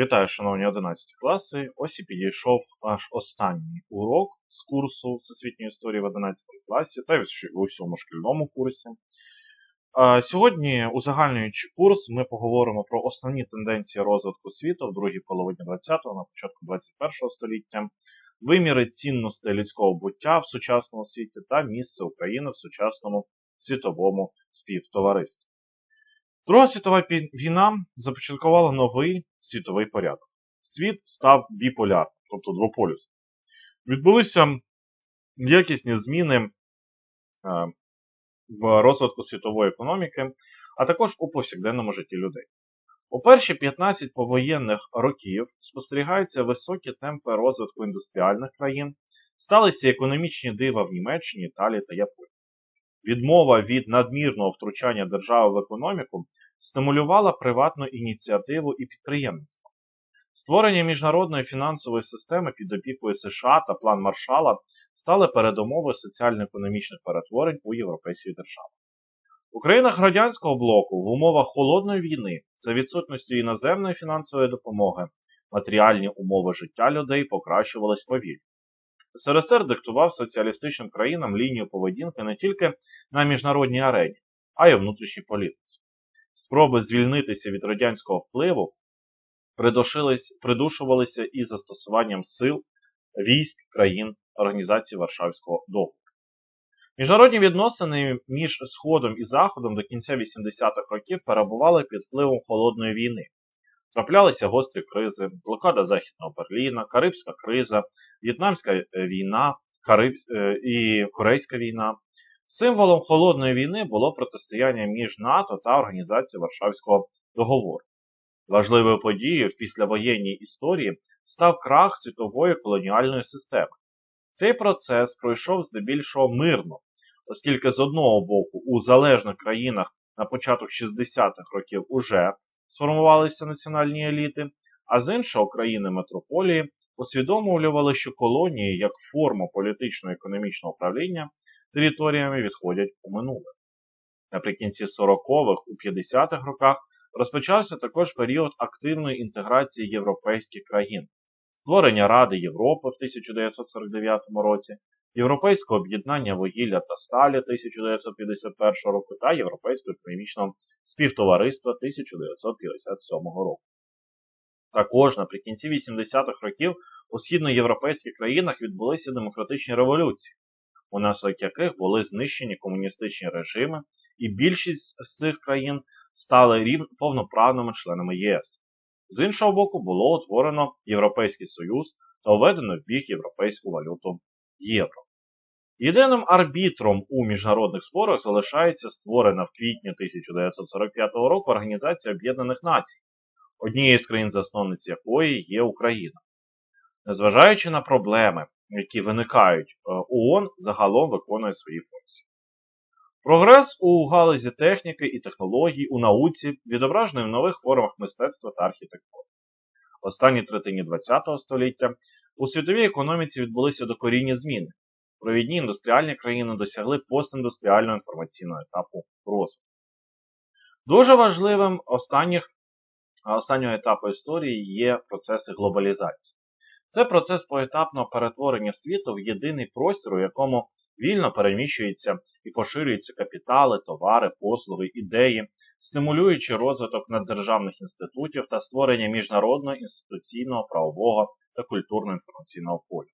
Вітаю, шановні 11 класи. Ось і підійшов аж останній урок з курсу Всесвітньої історії в 11 класі та в усьому шкільному курсі. Сьогодні, узагальнюючи курс, ми поговоримо про основні тенденції розвитку світу в другій половині 20-го, на початку 21-го століття, виміри цінностей людського буття в сучасному світі та місце України в сучасному світовому співтоваристві. Друга світова війна започаткувала новий світовий порядок. Світ став біполярним, тобто двополюсним. Відбулися якісні зміни е, в розвитку світової економіки, а також у повсякденному житті людей. У перші 15 повоєнних років спостерігаються високі темпи розвитку індустріальних країн, сталися економічні дива в Німеччині, Італії та Японії. Відмова від надмірного втручання держави в економіку стимулювала приватну ініціативу і підприємництво. Створення міжнародної фінансової системи під опікою США та план Маршала стали передумовою соціально-економічних перетворень у європейських державах. У країнах радянського блоку в умовах холодної війни за відсутністю іноземної фінансової допомоги матеріальні умови життя людей покращувались повільно. СРСР диктував соціалістичним країнам лінію поведінки не тільки на міжнародній арені, а й у внутрішній політиці. Спроби звільнитися від радянського впливу придушувалися із застосуванням сил військ країн Організації Варшавського договору. Міжнародні відносини між Сходом і Заходом до кінця 80-х років перебували під впливом холодної війни. Траплялися гострі кризи, блокада Західного Берліна, Карибська криза, В'єтнамська е, війна Кариб... Е, і Корейська війна. Символом холодної війни було протистояння між НАТО та Організацією Варшавського договору. Важливою подією в післявоєнній історії став крах світової колоніальної системи. Цей процес пройшов здебільшого мирно, оскільки з одного боку у залежних країнах на початок 60-х років уже сформувалися національні еліти, а з іншого країни метрополії усвідомлювали, що колонії як форма політично-економічного управління територіями відходять у минуле. Наприкінці 40-х, у 50-х роках розпочався також період активної інтеграції європейських країн, створення Ради Європи в 1949 році, Європейського об'єднання вугілля та сталі 1951 року та Європейського економічного співтовариства 1957 року. Також наприкінці 80-х років у східноєвропейських країнах відбулися демократичні революції, унаслідок яких були знищені комуністичні режими, і більшість з цих країн стали рів... повноправними членами ЄС. З іншого боку, було утворено Європейський Союз та введено в біг європейську валюту євро. Єдиним арбітром у міжнародних спорах залишається створена в квітні 1945 року Організація Об'єднаних Націй, однією з країн-засновниць якої є Україна. Незважаючи на проблеми, які виникають, е, ООН загалом виконує свої функції. Прогрес у галузі техніки і технологій у науці відображений в нових формах мистецтва та архітектури. В останній третині ХХ століття у світовій економіці відбулися докорінні зміни. Провідні індустріальні країни досягли постіндустріального інформаційного етапу розвитку. Дуже важливим останніх, останнього етапу історії є процеси глобалізації. Це процес поетапного перетворення світу в єдиний простір, у якому вільно переміщуються і поширюються капітали, товари, послуги, ідеї, стимулюючи розвиток наддержавних інститутів та створення міжнародного інституційного, правового та культурно-інформаційного поля.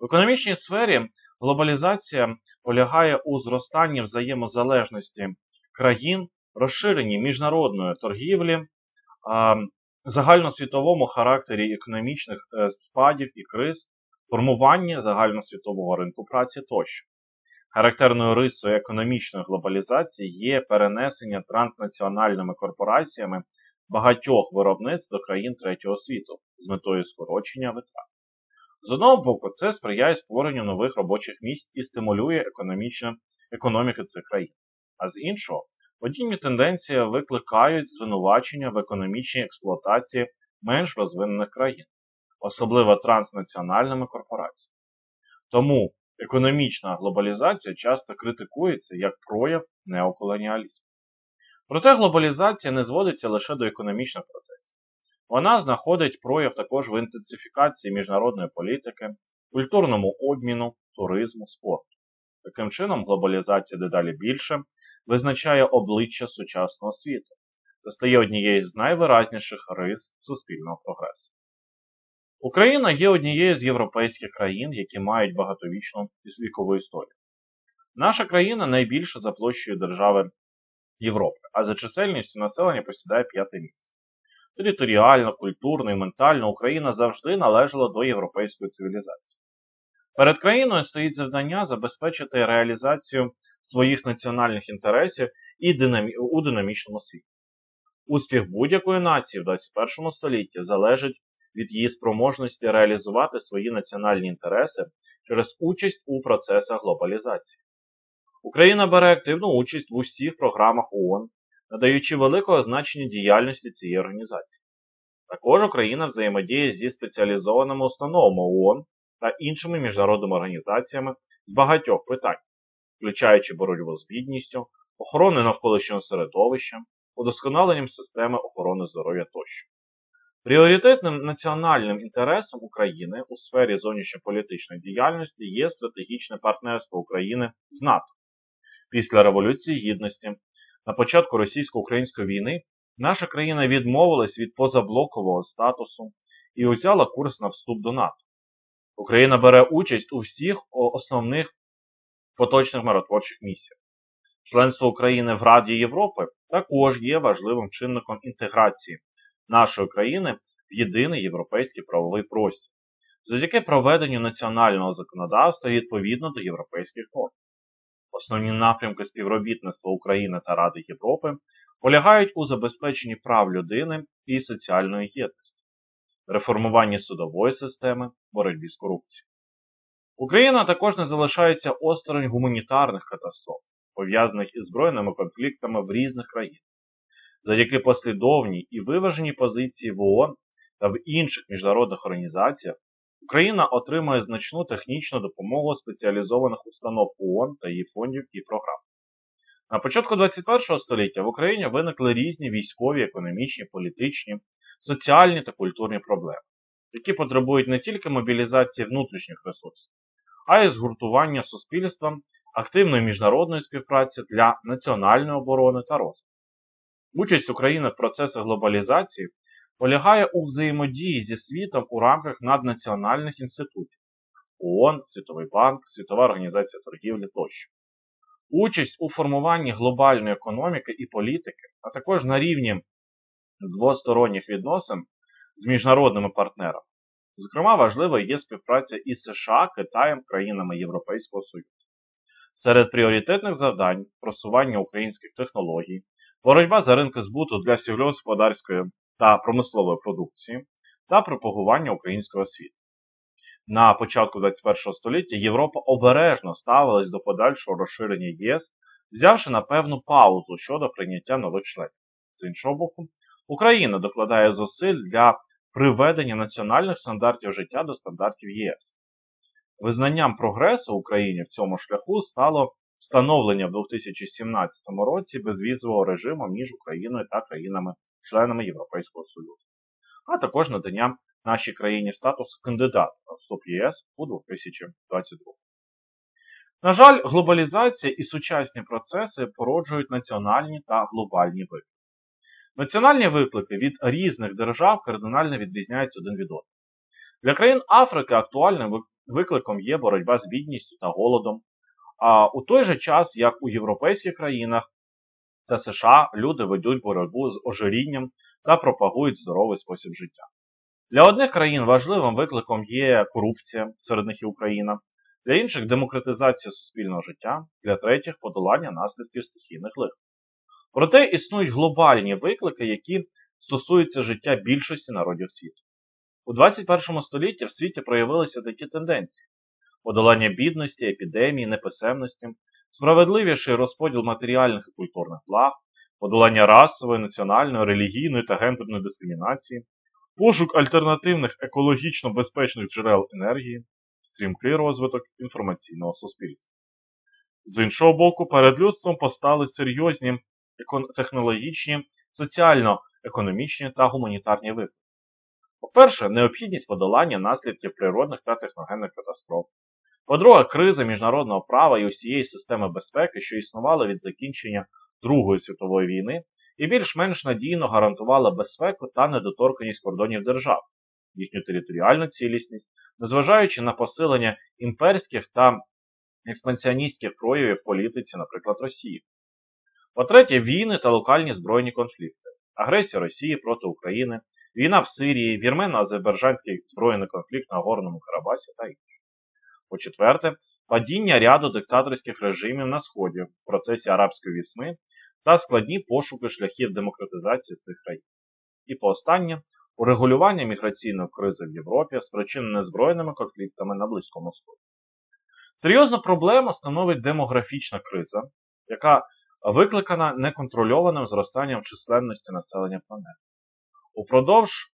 В економічній сфері глобалізація полягає у зростанні взаємозалежності країн, розширенні міжнародної торгівлі, загальносвітовому характері економічних е, спадів і криз, формування загальносвітового ринку праці тощо. Характерною рисою економічної глобалізації є перенесення транснаціональними корпораціями багатьох виробництв до країн третього світу з метою скорочення витрат. З одного боку, це сприяє створенню нових робочих місць і стимулює економічну цих країн. А з іншого, подібні тенденції викликають звинувачення в економічній експлуатації менш розвинених країн, особливо транснаціональними корпораціями. Тому економічна глобалізація часто критикується як прояв неоколоніалізму. Проте глобалізація не зводиться лише до економічних процесів. Вона знаходить прояв також в інтенсифікації міжнародної політики, культурному обміну, туризму, спорту. Таким чином, глобалізація дедалі більше визначає обличчя сучасного світу та стає однією з найвиразніших рис суспільного прогресу. Україна є однією з європейських країн, які мають багатовічну вікову історію. Наша країна найбільша за площею держави Європи, а за чисельністю населення посідає п'яте місце. Територіально, культурно і ментально Україна завжди належала до європейської цивілізації. Перед країною стоїть завдання забезпечити реалізацію своїх національних інтересів і динамі... у динамічному світі. Успіх будь-якої нації в 21 столітті залежить від її спроможності реалізувати свої національні інтереси через участь у процесах глобалізації. Україна бере активну участь в усіх програмах ООН, надаючи великого значення діяльності цієї організації. Також Україна взаємодіє зі спеціалізованими установами ООН та іншими міжнародними організаціями з багатьох питань, включаючи боротьбу з бідністю, охорони навколишнього середовища, удосконаленням системи охорони здоров'я тощо. Пріоритетним національним інтересом України у сфері зовнішньополітичної діяльності є стратегічне партнерство України з НАТО. Після Революції Гідності, на початку російсько-української війни, наша країна відмовилась від позаблокового статусу і узяла курс на вступ до НАТО. Україна бере участь у всіх основних поточних миротворчих місіях. Членство України в Раді Європи також є важливим чинником інтеграції нашої країни в єдиний європейський правовий простір, завдяки проведенню національного законодавства відповідно до європейських норм. Основні напрямки співробітництва України та Ради Європи полягають у забезпеченні прав людини і соціальної єдності, реформуванні судової системи, боротьбі з корупцією. Україна також не залишається осторонь гуманітарних катастроф, пов'язаних із збройними конфліктами в різних країнах. Завдяки послідовній і виваженій позиції в ООН та в інших міжнародних організаціях Україна отримує значну технічну допомогу спеціалізованих установ ООН та її фондів і програм. На початку 21 століття в Україні виникли різні військові, економічні, політичні, соціальні та культурні проблеми, які потребують не тільки мобілізації внутрішніх ресурсів, а й згуртування суспільства, активної міжнародної співпраці для національної оборони та розвитку. Участь України в процесах глобалізації полягає у взаємодії зі світом у рамках наднаціональних інститутів ООН, Світовий банк, Світова організація торгівлі тощо. Участь у формуванні глобальної економіки і політики, а також на рівні двосторонніх відносин з міжнародними партнерами. Зокрема, важливою є співпраця із США, Китаєм, країнами Європейського Союзу. Серед пріоритетних завдань просування українських технологій, боротьба за ринки збуту для сільськогосподарської та промислової продукції та пропагування українського світу. На початку 21 століття Європа обережно ставилась до подальшого розширення ЄС, взявши на певну паузу щодо прийняття нових членів. З іншого боку, Україна докладає зусиль для приведення національних стандартів життя до стандартів ЄС. Визнанням прогресу Україні в цьому шляху стало встановлення в 2017 році безвізового режиму між Україною та країнами-членами Європейського Союзу, а також надання нашій країні статусу кандидата на вступ ЄС у 2022. На жаль, глобалізація і сучасні процеси породжують національні та глобальні виклики. Національні виклики від різних держав кардинально відрізняються один від одного. Для країн Африки актуальним викликом є боротьба з бідністю та голодом, а у той же час, як у європейських країнах та США, люди ведуть боротьбу з ожирінням та пропагують здоровий спосіб життя. Для одних країн важливим викликом є корупція, серед них і Україна, для інших демократизація суспільного життя, для третіх подолання наслідків стихійних лих. Проте існують глобальні виклики, які стосуються життя більшості народів світу. У 21 столітті в світі проявилися такі тенденції: подолання бідності, епідемії, неписемності, справедливіший розподіл матеріальних і культурних благ, подолання расової, національної, релігійної та гендерної дискримінації, пошук альтернативних екологічно безпечних джерел енергії, стрімкий розвиток інформаційного суспільства. З іншого боку, перед людством постали серйозні технологічні, соціально-економічні та гуманітарні виклики. По-перше, необхідність подолання наслідків природних та техногенних катастроф. По-друге, криза міжнародного права і усієї системи безпеки, що існувала від закінчення Другої світової війни, і більш-менш надійно гарантувала безпеку та недоторканість кордонів держав, їхню територіальну цілісність, незважаючи на посилення імперських та експансіоністських проявів в політиці, наприклад, Росії. По-третє, війни та локальні збройні конфлікти, агресія Росії проти України, війна в Сирії, вірменно-азербайджанський збройний конфлікт на Горному Карабасі та інші. По-четверте, падіння ряду диктаторських режимів на Сході в процесі арабської вісни та складні пошуки шляхів демократизації цих країн. І поостаннє, урегулювання міграційної кризи в Європі, спричинене збройними конфліктами на Близькому Сході. Серйозну проблему становить демографічна криза, яка викликана неконтрольованим зростанням численності населення планети. Упродовж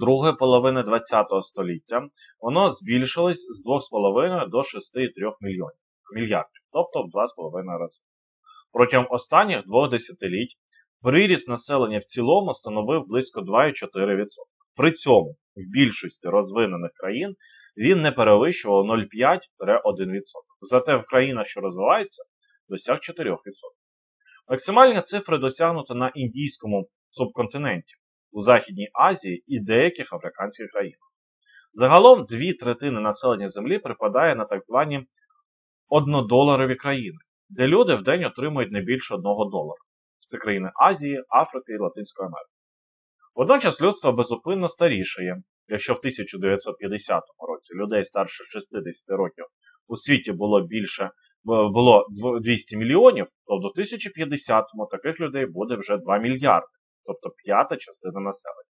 другої половини ХХ століття воно збільшилось з 2,5 до 6,3 мільйонів мільярдів, тобто в 2,5 рази. Протягом останніх двох десятиліть приріст населення в цілому становив близько 2,4%. При цьому в більшості розвинених країн він не перевищував 0,5-1%. Зате в країнах, що розвиваються, досяг 4%. Максимальні цифри досягнуто на індійському субконтиненті, у Західній Азії і деяких африканських країнах. Загалом дві третини населення Землі припадає на так звані однодоларові країни, де люди в день отримують не більше одного долара. Це країни Азії, Африки і Латинської Америки. Водночас людство безупинно старішає. Якщо в 1950 році людей старше 60 років у світі було більше було 200 мільйонів, то до 2050-му таких людей буде вже 2 мільярди, тобто п'ята частина населення.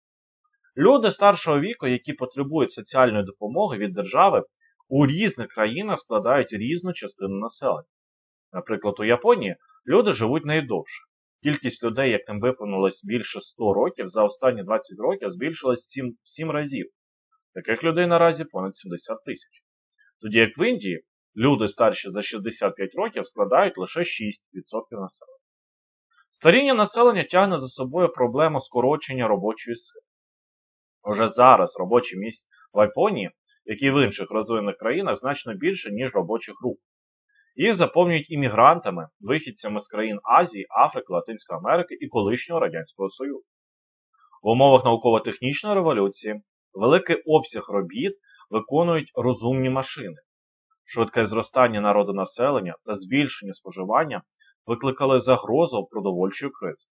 Люди старшого віку, які потребують соціальної допомоги від держави, у різних країнах складають різну частину населення. Наприклад, у Японії люди живуть найдовше. Кількість людей, яким виповнилось більше 100 років, за останні 20 років збільшилась 7, 7 разів. Таких людей наразі понад 70 тисяч. Тоді як в Індії люди старші за 65 років складають лише 6% населення. Старіння населення тягне за собою проблему скорочення робочої сили. Уже зараз робочі місць в Японії, як і в інших розвинених країнах, значно більше, ніж робочих рук. Їх заповнюють іммігрантами, вихідцями з країн Азії, Африки, Латинської Америки і колишнього Радянського Союзу. В умовах науково-технічної революції великий обсяг робіт виконують розумні машини. Швидке зростання народонаселення та збільшення споживання викликали загрозу продовольчої кризи.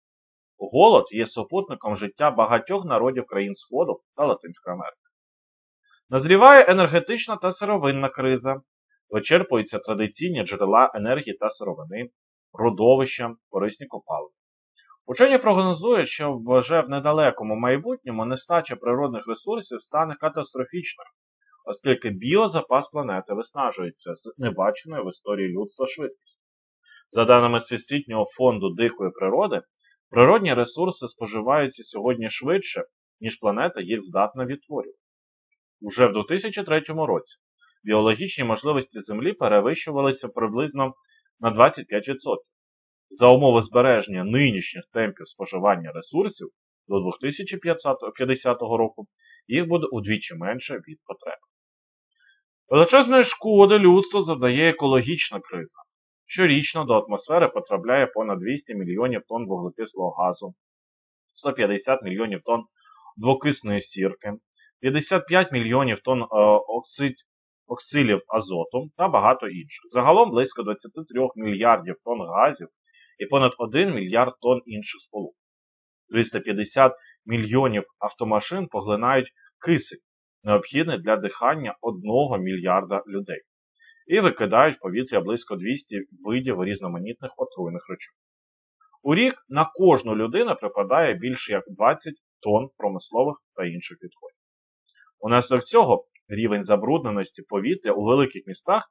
Голод є супутником життя багатьох народів країн Сходу та Латинської Америки. Назріває енергетична та сировинна криза, вичерпуються традиційні джерела енергії та сировини, родовища, корисні копалини. Учені прогнозують, що вже в недалекому майбутньому нестача природних ресурсів стане катастрофічною, оскільки біозапас планети виснажується з небаченою в історії людства швидкістю. За даними Всесвітнього фонду дикої природи, природні ресурси споживаються сьогодні швидше, ніж планета їх здатна відтворювати. Уже в 2003 році біологічні можливості Землі перевищувалися приблизно на 25%. За умови збереження нинішніх темпів споживання ресурсів до 2050 року їх буде удвічі менше від потреб. Величезної шкоди людству завдає екологічна криза. Щорічно до атмосфери потрапляє понад 200 мільйонів тонн вуглекислого газу, 150 мільйонів тонн двокисної сірки, 55 мільйонів тонн е, оксид, оксилів азоту та багато інших. Загалом близько 23 мільярдів тонн газів і понад 1 мільярд тонн інших сполук. 350 мільйонів автомашин поглинають кисень, необхідний для дихання 1 мільярда людей, і викидають в повітря близько 200 видів різноманітних отруйних речовин. У рік на кожну людину припадає більше як 20 тонн промислових та інших відходів. Унаслідок цього рівень забрудненості повітря у великих містах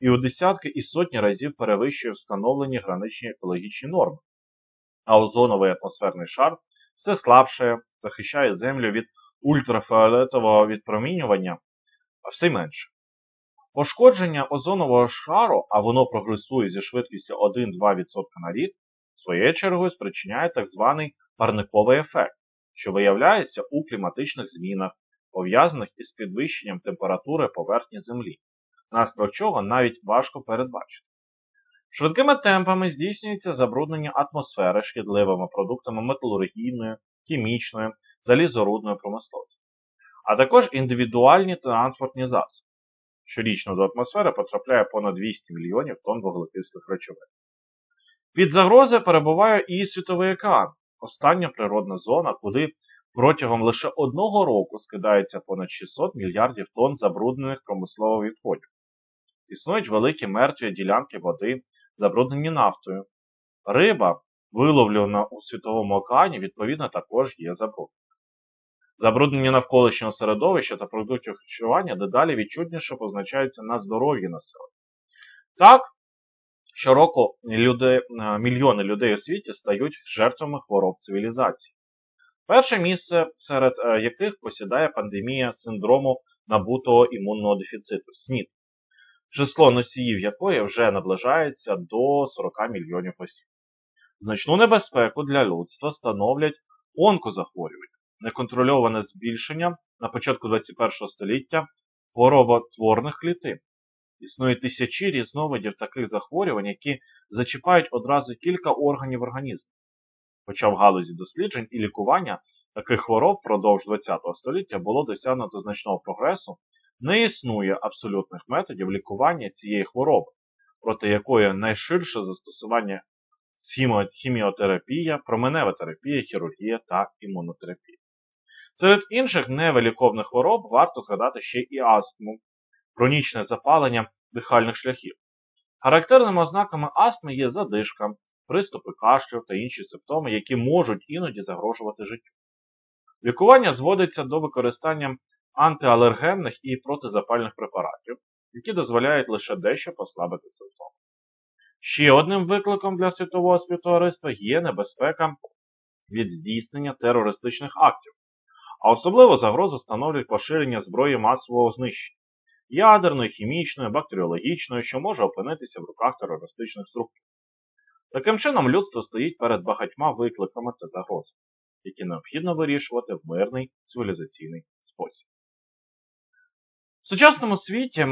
і у десятки і сотні разів перевищує встановлені граничні екологічні норми. А озоновий атмосферний шар все слабше захищає землю від ультрафіолетового відпромінювання, а все менше. Пошкодження озонового шару, а воно прогресує зі швидкістю 1-2% на рік, своєю чергою спричиняє так званий парниковий ефект, що виявляється у кліматичних змінах, пов'язаних із підвищенням температури поверхні Землі, наслідок чого навіть важко передбачити. Швидкими темпами здійснюється забруднення атмосфери шкідливими продуктами металургійної, хімічної, залізорудної промисловості, а також індивідуальні транспортні засоби. Щорічно до атмосфери потрапляє понад 200 мільйонів тонн вуглекислих речовин. Під загрозою перебуває і світовий океан, остання природна зона, куди протягом лише одного року скидається понад 600 мільярдів тонн забруднених промислових відходів. Існують великі мертві ділянки води, забруднені нафтою. Риба, виловлена у світовому океані, відповідно, також є забруднена. Забруднення навколишнього середовища та продуктів харчування дедалі відчутніше позначається на здоров'ї населення. Так, щороку люди, е, мільйони людей у світі стають жертвами хвороб цивілізації. Перше місце, серед е, яких посідає пандемія синдрому набутого імунного дефіциту СНІД, число носіїв якої вже наближається до 40 мільйонів осіб. Значну небезпеку для людства становлять онкозахворювання неконтрольоване збільшення на початку 21 століття хвороботворних клітин. Існує тисячі різновидів таких захворювань, які зачіпають одразу кілька органів організму. Хоча в галузі досліджень і лікування таких хвороб впродовж ХХ століття було досягнуто значного прогресу, не існує абсолютних методів лікування цієї хвороби, проти якої найширше застосування хіміотерапія, променева терапія, хірургія та імунотерапія. Серед інших невиліковних хвороб варто згадати ще і астму, хронічне запалення дихальних шляхів. Характерними ознаками астми є задишка, приступи кашлю та інші симптоми, які можуть іноді загрожувати життю. Лікування зводиться до використання антиалергенних і протизапальних препаратів, які дозволяють лише дещо послабити симптоми. Ще одним викликом для світового співтовариства є небезпека від здійснення терористичних актів, а особливо загрозу становлять поширення зброї масового знищення ядерної, хімічної, бактеріологічної, що може опинитися в руках терористичних структур. Таким чином, людство стоїть перед багатьма викликами та загрозами, які необхідно вирішувати в мирний цивілізаційний спосіб. В сучасному світі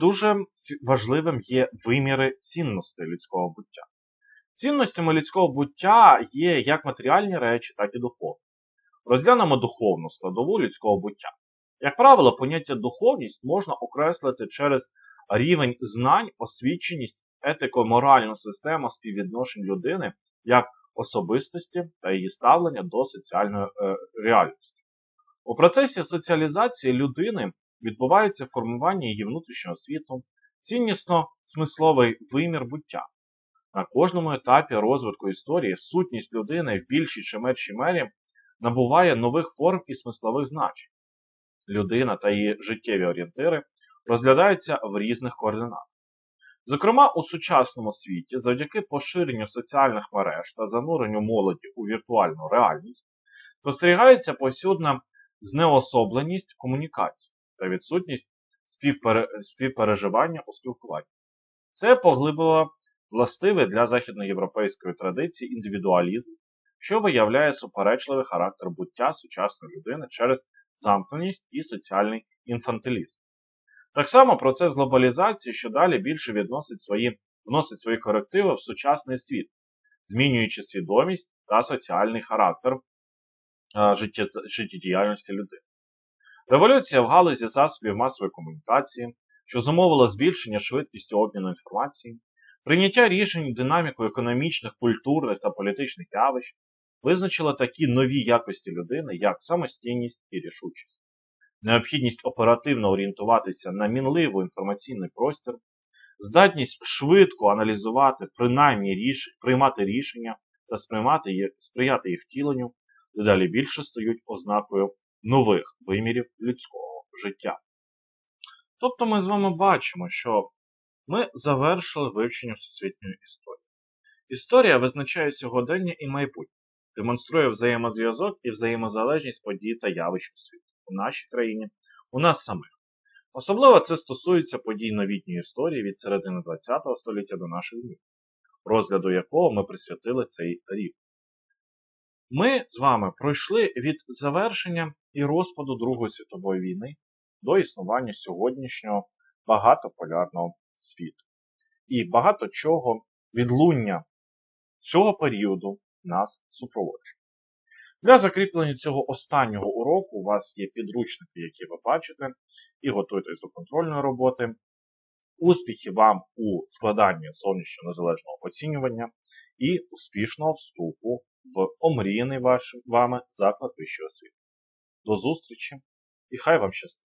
дуже важливим є виміри цінностей людського буття. Цінностями людського буття є як матеріальні речі, так і духовні. Розглянемо духовну складову людського буття. Як правило, поняття духовність можна окреслити через рівень знань, освіченість, етико-моральну систему співвідношень людини як особистості та її ставлення до соціальної е, реальності. У процесі соціалізації людини відбувається формування її внутрішнього світу, ціннісно-смисловий вимір буття. На кожному етапі розвитку історії сутність людини в більшій чи меншій мері набуває нових форм і смислових значень. Людина та її життєві орієнтири розглядаються в різних координатах. Зокрема, у сучасному світі, завдяки поширенню соціальних мереж та зануренню молоді у віртуальну реальність, спостерігається повсюдна знеособленість комунікації та відсутність співпере... співпереживання у спілкуванні. Це поглибило властивий для західноєвропейської традиції індивідуалізм, що виявляє суперечливий характер буття сучасної людини через замкненість і соціальний інфантилізм. Так само процес глобалізації, що далі більше відносить свої, вносить свої корективи в сучасний світ, змінюючи свідомість та соціальний характер життєдіяльності людини. Революція в галузі засобів масової комунікації, що зумовила збільшення швидкістю обміну інформації, прийняття рішень динаміку економічних, культурних та політичних явищ, визначила такі нові якості людини, як самостійність і рішучість, необхідність оперативно орієнтуватися на мінливий інформаційний простір, здатність швидко аналізувати принаймні ріш... приймати рішення та сприймати їх, сприяти їх втіленню, дедалі більше стають ознакою нових вимірів людського життя. Тобто ми з вами бачимо, що ми завершили вивчення всесвітньої історії. Історія визначає сьогодення і майбутнє, демонструє взаємозв'язок і взаємозалежність подій та явищ у світі, у нашій країні, у нас самих. Особливо це стосується подій новітньої історії від середини ХХ століття до наших днів, розгляду якого ми присвятили цей рік. Ми з вами пройшли від завершення і розпаду Другої світової війни до існування сьогоднішнього багатополярного світу. І багато чого відлуння цього періоду нас супроводжує. Для закріплення цього останнього уроку у вас є підручники, які ви бачите, і готуйтесь до контрольної роботи. Успіхів вам у складанні зовнішнього незалежного оцінювання і успішного вступу в омріяний ваш, вами заклад вищої освіти. До зустрічі і хай вам щастить!